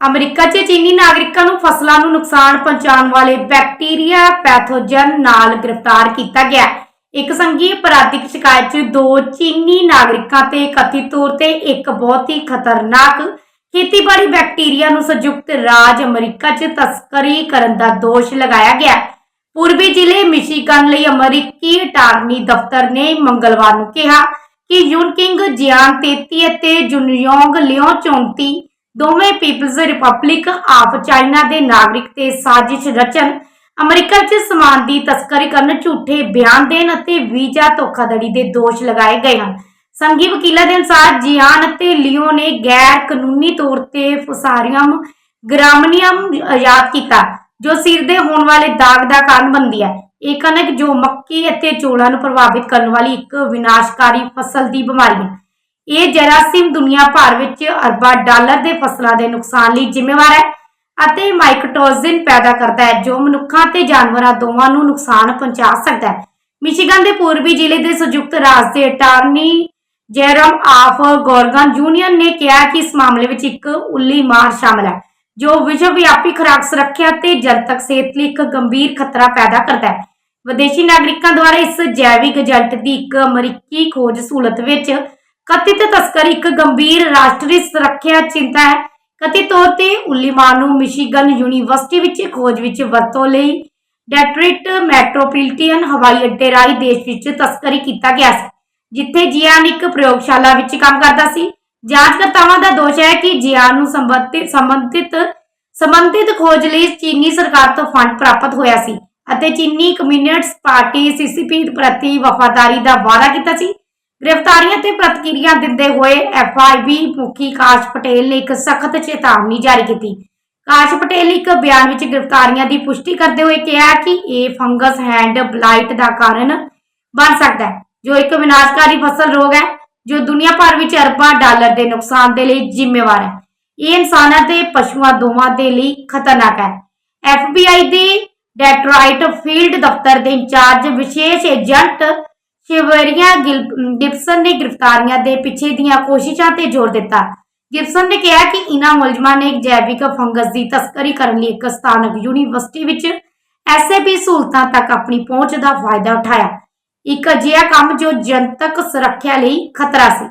America 'ਚ ਚੀਨੀ ਨਾਗਰਿਕਾਂ ਨੂੰ ਫਸਲਾਂ ਨੂੰ ਨੁਕਸਾਨ ਪਹੁੰਚਾਉਣ ਵਾਲੇ ਬੈਕਟੀਰੀਆ ਪੈਥੋਜਨ ਨਾਲ ਗ੍ਰਿਫਤਾਰ ਕੀਤਾ ਗਿਆ। ਇੱਕ ਸੰਘੀ ਅਪਰਾਧਿਕ ਸ਼ਿਕਾਇਤ 'ਚ ਦੋ ਚੀਨੀ ਨਾਗਰਿਕਾਂ ਤੇ ਕਥਿਤ ਤੌਰ ਤੇ ਇੱਕ ਬਹੁਤ ਹੀ ਖਤਰਨਾਕ ਖੇਤੀਬਾੜੀ ਬੈਕਟੀਰੀਆ ਨੂੰ ਸੰਯੁਕਤ ਰਾਜ ਅਮਰੀਕਾ 'ਚ ਤਸਕਰੀ ਕਰਨ ਦਾ ਦੋਸ਼ ਲਗਾਇਆ ਗਿਆ। ਪੂਰਬੀ ਜ਼ਿਲ੍ਹੇ ਮਿਸ਼ੀਗਨ ਲਈ ਅਮਰੀਕੀ ਅਟਾਰਨੀ ਦਫ਼ਤਰ ਨੇ ਮੰਗਲਵਾਰ ਨੂੰ ਕਿਹਾ ਕਿ ਯੂਨਕਿੰਗ ਜਿਆਨ 33 ਅਤੇ ਜੁਨਯੋਂਗ ਲਿਓ 34 ਦੋਵੇਂ ਪੀਪਲਜ਼ ਰਿਪਬਲਿਕ ਆਫ ਚਾਈਨਾ ਦੇ ਨਾਗਰਿਕ ਤੇ ਸਾਜ਼ਿਸ਼ ਰਚਨ ਅਮਰੀਕਾ 'ਚ ਸਮਾਨ ਦੀ ਤਸਕਰੀ ਕਰਨ, ਝੂਠੇ ਬਿਆਨ ਦੇਣ ਅਤੇ ਵੀਜ਼ਾ ਧੋਖਾਧੜੀ ਦੇ ਦੋਸ਼ ਲਗਾਏ ਗਏ ਹਨ। ਸੰਘੀ ਵਕੀਲਾਂ ਦੇ ਅਨੁਸਾਰ, ਜਿਆਨ ਅਤੇ ਲਿਓ ਨੇ ਗੈਰ ਕਾਨੂੰਨੀ ਤੌਰ ਤੇ ਫੁਸਾਰੀਅਮ ਗ੍ਰਾਮਨੀਅਮ ਆਯਾਤ ਕੀਤਾ, ਜੋ ਸਿਰ ਦੇ ਹੋਣ ਵਾਲੇ ਦਾਗ ਦਾ ਕਾਰਨ ਬਣਦੀ ਹੈ। ਇਹ ਕਣਕ ਜੋ ਮੱਕੀ ਅਤੇ ਚੋਲਾਂ ਨੂੰ ਪ੍ਰਭਾਵਿਤ ਕਰਨ ਵਾਲੀ ਇੱਕ ਵਿਨਾਸ਼ਕਾਰੀ ਫਸਲ ਦੀ ਬਿਮਾਰੀ ਹੈ। ਇਹ ਜਰਾਸੀਮ ਦੁਨੀਆ ਭਰ ਵਿੱਚ ਅਰਬਾਂ ਡਾਲਰ ਦੇ ਫਸਲਾਂ ਦੇ ਨੁਕਸਾਨ ਲਈ ਜ਼ਿੰਮੇਵਾਰ ਹੈ ਅਤੇ ਮਾਈਕੋਟੋਜ਼ਿਨ ਪੈਦਾ ਕਰਦਾ ਹੈ, ਜੋ ਮਨੁੱਖਾਂ ਤੇ ਜਾਨਵਰਾਂ ਦੋਵਾਂ ਨੂੰ ਨੁਕਸਾਨ ਪਹੁੰਚਾ ਸਕਦਾ ਹੈ। ਮਿਸ਼ੀਗਨ ਦੇ ਪੂਰਬੀ ਜ਼ਿਲ੍ਹੇ ਦੇ ਸੰਯੁਕਤ ਰਾਜ ਦੇ ਅਟਾਰਨੀ ਜੈਰਮ ਆਫ ਗੋਰਗਨ ਯੂਨੀਅਨ ਨੇ ਕਿਹਾ ਕਿ ਇਸ ਮਾਮਲੇ ਵਿੱਚ ਇੱਕ ਉੱਲੀ ਮਾਰ ਸ਼ਾਮਲ ਹੈ, ਜੋ ਵਿਸ਼ਵ ਵਿਆਪੀ ਖੁਰਾਕ ਸੁਰੱਖਿਆ ਤੇ ਜਨਤਕ ਸਿਹਤ ਲਈ ਇੱਕ ਗੰਭੀਰ ਖਤਰਾ ਪੈਦਾ ਕਰਦਾ ਹੈ। ਵਿਦੇਸ਼ੀ ਨਾਗਰਿਕਾਂ ਦੁਆਰਾ ਇਸ ਜੈਵਿਕ ਏਜੰਟ ਦੀ ਇੱਕ ਅਮਰੀਕੀ ਖੋਜ ਸਹੂਲਤ ਵਿੱਚ ਕਥਿਤ ਤਸਕਰੀ ਇੱਕ ਗੰਭੀਰ ਰਾਸ਼ਟਰੀ ਸੁਰੱਖਿਆ ਚਿੰਤਾ ਹੈ। ਕਥਿਤ ਤੌਰ ਤੇ ਉੱਲੀਮਾਰ ਨੂੰ ਮਿਸ਼ੀਗਨ ਯੂਨੀਵਰਸਿਟੀ ਵਿੱਚ ਖੋਜ ਵਿੱਚ ਵਰਤੋਂ ਲਈ ਡੈਟਰਿਟ ਮੈਟਰੋਪੋਲੀਟਨ ਹਵਾਈ ਅੱਡੇ ਰਾਹੀਂ ਦੇਸ਼ ਵਿੱਚ ਤਸਕਰੀ ਕੀਤਾ ਗਿਆ ਸੀ, ਜਿੱਥੇ ਜਿਆਨ ਇੱਕ ਪ੍ਰਯੋਗਸ਼ਾਲਾ ਵਿੱਚ ਕੰਮ ਕਰਦਾ ਸੀ। ਜਾਂਚਕਰਤਾਵਾਂ ਦਾ ਦੋਸ਼ ਹੈ ਕਿ ਜਿਆਨ ਨੂੰ ਸੰਬੰਧਿਤ ਸੰਬੰਧਿਤ ਖੋਜ ਲਈ ਚੀਨੀ ਸਰਕਾਰ ਤੋਂ ਫੰਡ ਪ੍ਰਾਪਤ ਹੋਇਆ ਸੀ ਅਤੇ ਚੀਨੀ ਕਮਿਊਨਿਸਟ ਪਾਰਟੀ ਸੀਸੀਪੀ ਪ੍ਰਤੀ ਵਫਾਦਾਰੀ ਦਾ ਵਾਅਦਾ ਕੀਤਾ ਸੀ। ਗ੍ਰਿਫਤਾਰੀਆਂ ਤੇ ਪ੍ਰਤੀਕਿਰਿਆ ਦਿੰਦੇ ਹੋਏ ਐਫਆਈਬੀ ਮੁਖੀ ਕਾਸ਼ ਪਟੇਲ ਨੇ ਇੱਕ ਸਖਤ ਚੇਤਾਵਨੀ ਜਾਰੀ ਕੀਤੀ। ਕਾਸ਼ ਪਟੇਲ ਇੱਕ ਬਿਆਨ ਵਿੱਚ ਗ੍ਰਿਫਤਾਰੀਆਂ ਦੀ ਪੁਸ਼ਟੀ ਕਰਦੇ ਹੋਏ ਕਿਹਾ ਕਿ ਇਹ ਫੰਗਸ ਹੈਂਡ ਬਲਾਈਟ ਦਾ ਕਾਰਨ ਬਣ ਸਕਦਾ ਹੈ, ਜੋ ਇੱਕ ਵਿਨਾਸ਼ਕਾਰੀ ਫਸਲ ਰੋਗ ਹੈ, ਜੋ ਦੁਨੀਆ ਭਰ ਵਿੱਚ ਅਰਬਾਂ ਡਾਲਰ ਦੇ ਨੁਕਸਾਨ ਦੇ ਲਈ ਜ਼ਿੰਮੇਵਾਰ ਹੈ। ਇਹ ਇਨਸਾਨਾਂ ਤੇ ਪਸ਼ੂਆਂ ਦੋਵਾਂ ਦੇ ਲਈ ਖਤਰਨਾਕ ਹੈ। FBI ਦੇ ਡੈਟਰਾਈਟ ਫੀਲਡ ਦਫ਼ਤਰ ਦੇ ਇੰਚਾਰਜ ਵਿਸ਼ੇਸ਼ ਏਜੰਟ ਸ਼ਿਵਰੀਆ ਗਿਬਸਨ ਨੇ ਗ੍ਰਿਫਤਾਰੀਆਂ ਦੇ ਪਿੱਛੇ ਦੀਆਂ ਕੋਸ਼ਿਸ਼ਾਂ ਤੇ ਜ਼ੋਰ ਦਿੱਤਾ। ਗਿਬਸਨ ਨੇ ਕਿਹਾ ਕਿ ਇਨ੍ਹਾਂ ਮੁਲਜ਼ਮਾਂ ਨੇ ਜੈਵਿਕ ਫੰਗਸ ਦੀ ਤਸਕਰੀ ਕਰਨ ਲਈ ਇੱਕ ਸਥਾਨਕ ਯੂਨੀਵਰਸਿਟੀ ਵਿੱਚ ਐਸਏਪੀ ਸਹੂਲਤਾਂ ਤੱਕ ਆਪਣੀ ਪਹੁੰਚ ਦਾ ਫਾਇਦਾ ਉਠਾਇਆ। ਇੱਕ ਅਜਿਹਾ ਕੰਮ ਜੋ ਜਨਤਕ ਸੁਰੱਖਿਆ ਲਈ ਖਤਰਾ ਸੀ।